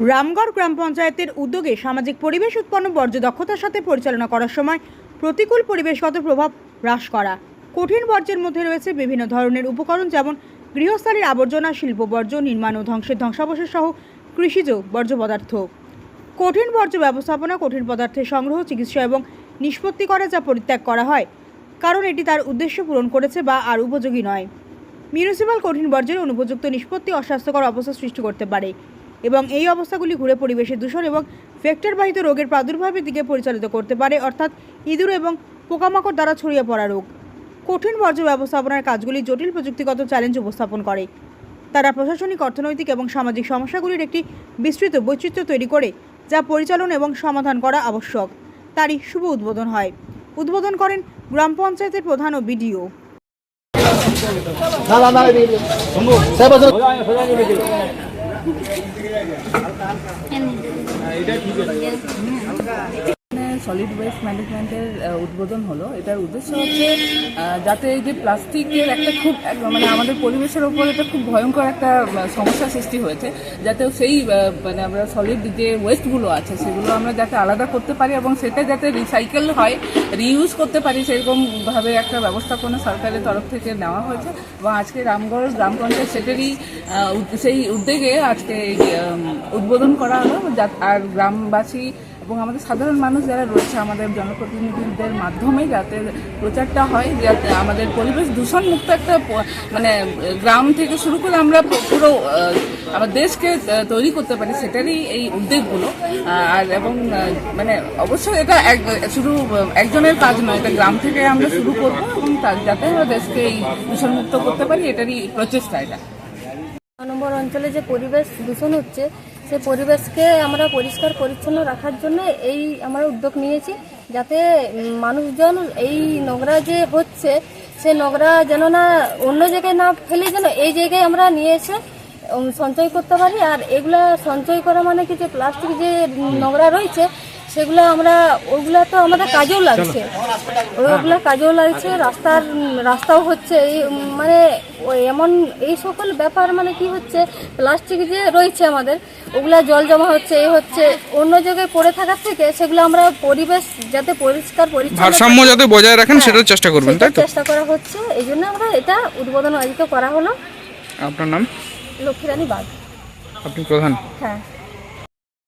রামগড় গ্রাম পঞ্চায়েতের উদ্যোগে সামাজিক পরিবেশ উৎপন্ন বর্জ্য দক্ষতার সাথে পরিচালনা করার সময় প্রতিকূল পরিবেশগত প্রভাব হ্রাস করা। কঠিন বর্জ্যের মধ্যে রয়েছে বিভিন্ন ধরনের উপকরণ যেমন গৃহস্থালীর আবর্জনা, শিল্প বর্জ্য, নির্মাণ ও ধ্বংসের ধ্বংসাবশেষ সহ কৃষিজ বর্জ্য পদার্থ। কঠিন বর্জ্য ব্যবস্থাপনা কঠিন পদার্থের সংগ্রহ, চিকিৎসা এবং নিষ্পত্তি করা যা পরিত্যাগ করা হয়, কারণ এটি তার উদ্দেশ্য পূরণ করেছে বা আর উপযোগী নয়। মিউনিসিপ্যাল কঠিন বর্জ্যের অনুপযুক্ত নিষ্পত্তি অস্বাস্থ্যকর অবস্থা সৃষ্টি করতে পারে। এবং এই অবস্থাগুলি ঘুরে পরিবেশের দূষণ এবং ভেক্টরবাহিত রোগের প্রাদুর্ভাবের দিকে পরিচালিত করতে পারে অর্থাৎ ইঁদুর এবং পোকামাকড় দ্বারা ছড়িয়ে পড়া রোগ। কঠিন বর্জ্য ব্যবস্থাপনার কাজগুলি জটিল প্রযুক্তিগত চ্যালেঞ্জ উপস্থাপন করে। তারা প্রশাসনিক অর্থনৈতিক এবং সামাজিক সমস্যাগুলির একটি বিস্তৃত বৈচিত্র্য তৈরি করে যা পরিচালন এবং সমাধান করা আবশ্যক। তারই শুভ উদ্বোধন হয়। উদ্বোধন করেন গ্রাম পঞ্চায়েতের প্রধান ও বিডিও। না না না এদিকে ঠিক আসুন। সলিড ওয়েস্ট ম্যানেজমেন্টের উদ্বোধন হলো। এটার উদ্দেশ্য হচ্ছে যাতে এই যে প্লাস্টিকের একটা খুব মানে আমাদের পরিবেশের ওপর এটা খুব ভয়ঙ্কর একটা সমস্যা সৃষ্টি হয়েছে। যাতে সেই মানে আমরা সলিড যে ওয়েস্টগুলো আছে, সেগুলো আমরা যাতে আলাদা করতে পারি এবং সেটা যাতে রিসাইকেল হয় রিইউজ করতে পারি, সেরকম ভাবে একটা ব্যবস্থাপনা সরকারের তরফ থেকে নেওয়া হয়েছে। এবং আজকে রামগড় গ্রাম পঞ্চায়েত সেটারই সেই উদ্যোগে আজকে উদ্বোধন করা হলো। আর গ্রামবাসী এবং আমাদের সাধারণ মানুষ যারা রয়েছে, আমাদের জনপ্রতিনিধিদের মাধ্যমে যাতে প্রচারটা হয়, যাতে আমাদের পরিবেশ দূষণ মুক্ত একটা মানে গ্রাম থেকে শুরু করে আমরা পুরো আমার দেশকে তৈরি করতে পারি সেটারই এই উদ্যোগগুলো। আর এবং মানে অবশ্যই এটা এক- শুধু একজনের কাজ নয়, এটা গ্রাম থেকে আমরা শুরু করব এবং যাতে আমরা দেশকে এই দূষণ মুক্ত করতে পারি, এটারই প্রচেষ্টা এটা। নম্বর অঞ্চলে যে পরিবেশ দূষণ হচ্ছে সেই পরিবেশকে আমরা পরিষ্কার পরিচ্ছন্ন রাখার জন্য এই আমরা উদ্যোগ নিয়েছি, যাতে মানুষজন এই নোংরা যে হচ্ছে, সে নোংরা যেন না অন্য জায়গায় না ফেলে যেন এই জায়গায় আমরা নিয়ে এসে সঞ্চয় করতে পারি। আর এগুলা সঞ্চয় করা মানে কি যে প্লাস্টিক যে নোংরা রয়েছে সেগুলো আমরা ওগুলা তো আমাদের কাজেও লাগছে। ওগুলো কাজেও লাগছে রাস্তার রাস্তাও হচ্ছে এই মানে এমন এই সকল ব্যাপার মানে কি হচ্ছে প্লাস্টিক যে রয়েছে আমাদের ওগুলা জল জমা হচ্ছে এই হচ্ছে অন্য জায়গায় পড়ে থাকার থেকে সেগুলো আমরা পরিবেশ যাতে পরিষ্কার পরিচ্ছন্ন ভারসাম্য যাতে বজায় রাখেন হ্যাঁ, সেটার চেষ্টা করবেন তাই তো? চেষ্টা করা হচ্ছে এই জন্য আমরা এটা উদ্বোধন আয়োজিত করা হলো। আপনার নাম? লক্ষ্মীরানী বাগ। আপনি প্রধান? হ্যাঁ।